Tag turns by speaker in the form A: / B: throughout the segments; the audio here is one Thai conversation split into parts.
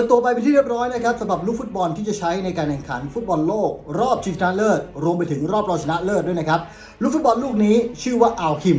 A: ปิดตัวไปเป็นที่เรียบร้อยนะครับสำหรับลูกฟุตบอลที่จะใช้ในการแข่งขันฟุตบอลโลก รอบชิงชนะเลิศรวมไปถึงรอบรองชนะเลิศด้วยนะครับลูกฟุตบอลลูกนี้ชื่อว่าอัลคิม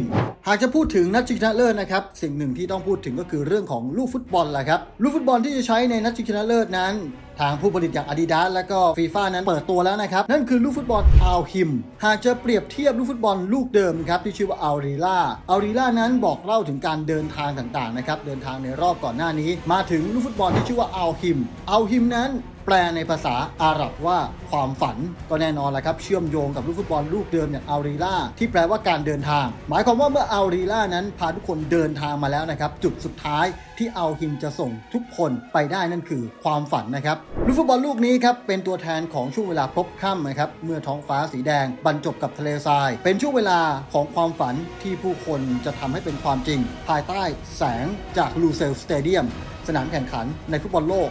A: ากจะพูดถึงนัดชิงชนะเลิศนะครับสิ่งหนึ่งที่ต้องพูดถึงก็คือเรื่องของลูกฟุตบอลแหละครับลูกฟุตบอลที่จะใช้ในนัดชิงชนะเลิศนั้น ทางผู้ผลิตอย่าง Adidas และก็ฟีฟ่านั้นเปิดตัวแล้วนะครับ นั่นคือลูกฟุตบอลอัลคิมหากจะเปรียบเทียบลูกฟุตบอลลูกเดิมครับที่ชื่อว่าอัลรีล่าอัลรีล่านั้นบอกเล่าถึงการเดินทางต่างๆนะครับเดินทางในรอบก่อนหน้านี้ มาถึงลูกฟุตบอลที่ชื่อว่าอัลคิมอัลคิมนั้น แปลในภาษาอาหรับว่าความฝันก็แน่นอนแหละครับ เชื่อมโยงกับลูกฟุตบอลลูกเดิมอย่างอารีล่าที่แปลว่าการเดินทาง หมายความว่าเมื่ออารีล่านั้นพาทุกคนเดินทางมาแล้วนะครับ จุดสุดท้าย ที่เอัลฮิมจะส่งทุกคนไปได้นั่นคือความฝันนะครับลูกฟุตบอลลูกนี้ครับเป็นตัวแทนของช่วงเวลาพบค่ำนะครับเมื่อท้องฟ้าสีแดงบรรจบกับทะเลทราย เป็นช่วงเวลาของความฝันที่ผู้คนจะทำให้เป็นความจริง ภายใต้แสงจากลูเซลสเตเดียมสนามแข่งขันในฟุตบอลโลก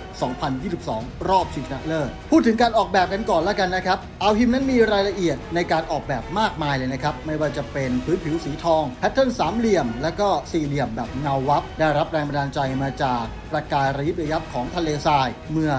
A: 2022 รอบชิงชนะเลิศ พูดถึงการออกแบบกันก่อนแล้วกันนะครับ เอาฮิมนั้นมีรายละเอียดในการออกแบบมากมายเลยนะครับ ไม่ว่าจะเป็นพื้นผิวสีทอง แพทเทิร์นสามเหลี่ยม และก็สี่เหลี่ยมแบบเงาวับ ได้รับแรงบันดาลใจมาจากประกายระยิบระยับของทะเลทราย เมื่อ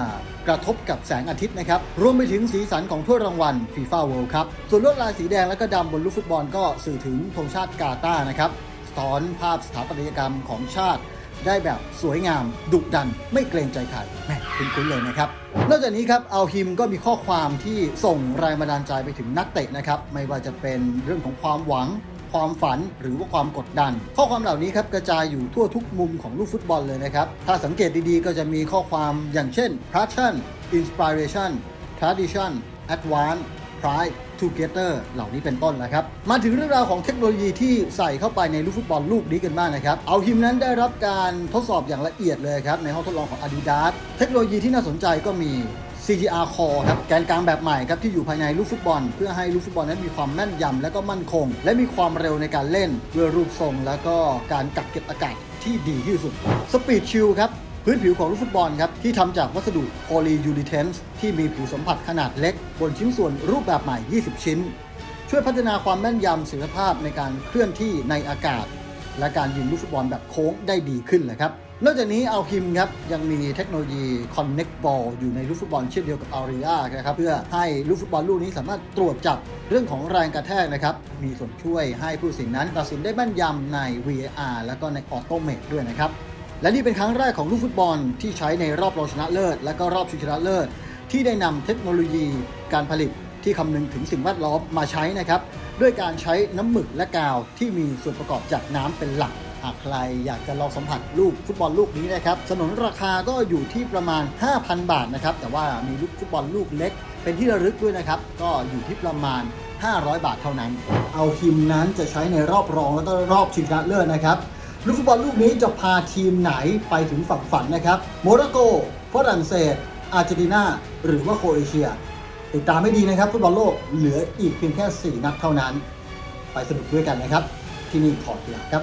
A: กระทบกับแสงอาทิตย์นะครับ รวมไปถึงสีสันของถ้วยรางวัลฟีฟ่าเวิลด์ครับส่วนลวดลายสีแดงและก็ดำบนลูกฟุตบอลก็สื่อถึงธงชาติกาตาร์นะครับสะท้อนภาพสถาปัตยกรรมของชาติได้แบบสวยงาม ดุดัน ไม่เกรงใจใครแม่คุ้นๆเลยนะครับ นอกจากนี้ครับอัลฮิมก็มีข้อความที่ส่งแรงบันดาลใจไปถึงนักเตะนะครับ ไม่ว่าจะเป็นเรื่องของความหวัง ความฝันหรือว่าความกดดัน ข้อความเหล่านี้ครับกระจายอยู่ทั่วทุกมุมของลูกฟุตบอลเลยนะครับ ถ้าสังเกตดีๆ ก็จะมีข้อความอย่างเช่น passion inspiration tradition advance pride together เหล่านี้เป็นต้นนะครับ มาถึงเรื่องราวของเทคโนโลยีที่ใส่เข้าไปในลูกฟุตบอลลูกนี้กันบ้างนะครับ เอาฮิมนั้นได้รับการทดสอบอย่างละเอียดเลยครับ ในห้องทดลองของ Adidas เทคโนโลยีที่น่าสนใจก็มี CGR Core ครับแกนกลางแบบใหม่ครับที่อยู่ภายในลูกฟุตบอล เพื่อให้ลูกฟุตบอลนั้นมีความแม่นยำและก็มั่นคง และมีความเร็วในการเล่นด้วยรูปทรง และก็การกักเก็บอากาศที่ดีที่สุด Speed Shield ครับพื้นผิวของลูกฟุตบอลครับที่ทำจากวัสดุโพลียูริเทนส์ที่มีผิวสัมผัสขนาดเล็ก บนชิ้นส่วนรูปแบบใหม่ 20 ชิ้น ช่วยพัฒนาความแม่นยำศักยภาพในการเคลื่อนที่ในอากาศ และการยิงลูกฟุตบอลแบบโค้งได้ดีขึ้นเลยครับ นอกจากนี้เอาพิมครับ ยังมีเทคโนโลยี Connect Ball อยู่ในลูกฟุตบอลเช่นเดียวกับ a r i a นะครับเพื่อให้ลูกฟุตบอลลูกนี้สามารถตรวจจับเรื่องของแรงกระแทกนะครับ มีส่วนช่วยให้ผู้สินนั้นตัดสินได้แม่นยำใน VAR แล้วก็ใน Automate ด้วยนะครับ และนี่เป็นครั้งแรกของลูกฟุตบอลที่ใช้ในรอบรองชนะเลิศ และก็รอบชิงชนะเลิศ ที่ได้นำเทคโนโลยีการผลิตที่คำนึงถึงสิ่งแวดล้อมมาใช้นะครับด้วยการใช้น้ำหมึกและกาวที่มีส่วนประกอบจากน้ำเป็นหลัก หากใครอยากจะลองสัมผัสลูกฟุตบอลลูกนี้นะครับสนนราคาก็อยู่ที่ประมาณ 5,000 บาทนะครับแต่ว่ามีลูกฟุตบอลลูกเล็ก เป็นที่ระลึกด้วยนะครับก็อยู่ที่ประมาณ 500 บาทเท่านั้น เอาทีมนั้นจะใช้ในรอบรองแล้วก็รอบชิงชนะเลิศนะครับลูกฟุตบอลลูกนี้จะพาทีมไหนไปถึงฝั่งฝันนะครับโมร็อกโกฝรั่งเศส อาร์เจนตินาหรือว่าโครเอเชีย ติดตามให้ดีนะครับฟุตบอลโลกเหลืออีกเพียงแค่ 4 นัดเท่านั้น ไปสนุกด้วยกันนะครับ ที่นี่ขอกีฬาครับ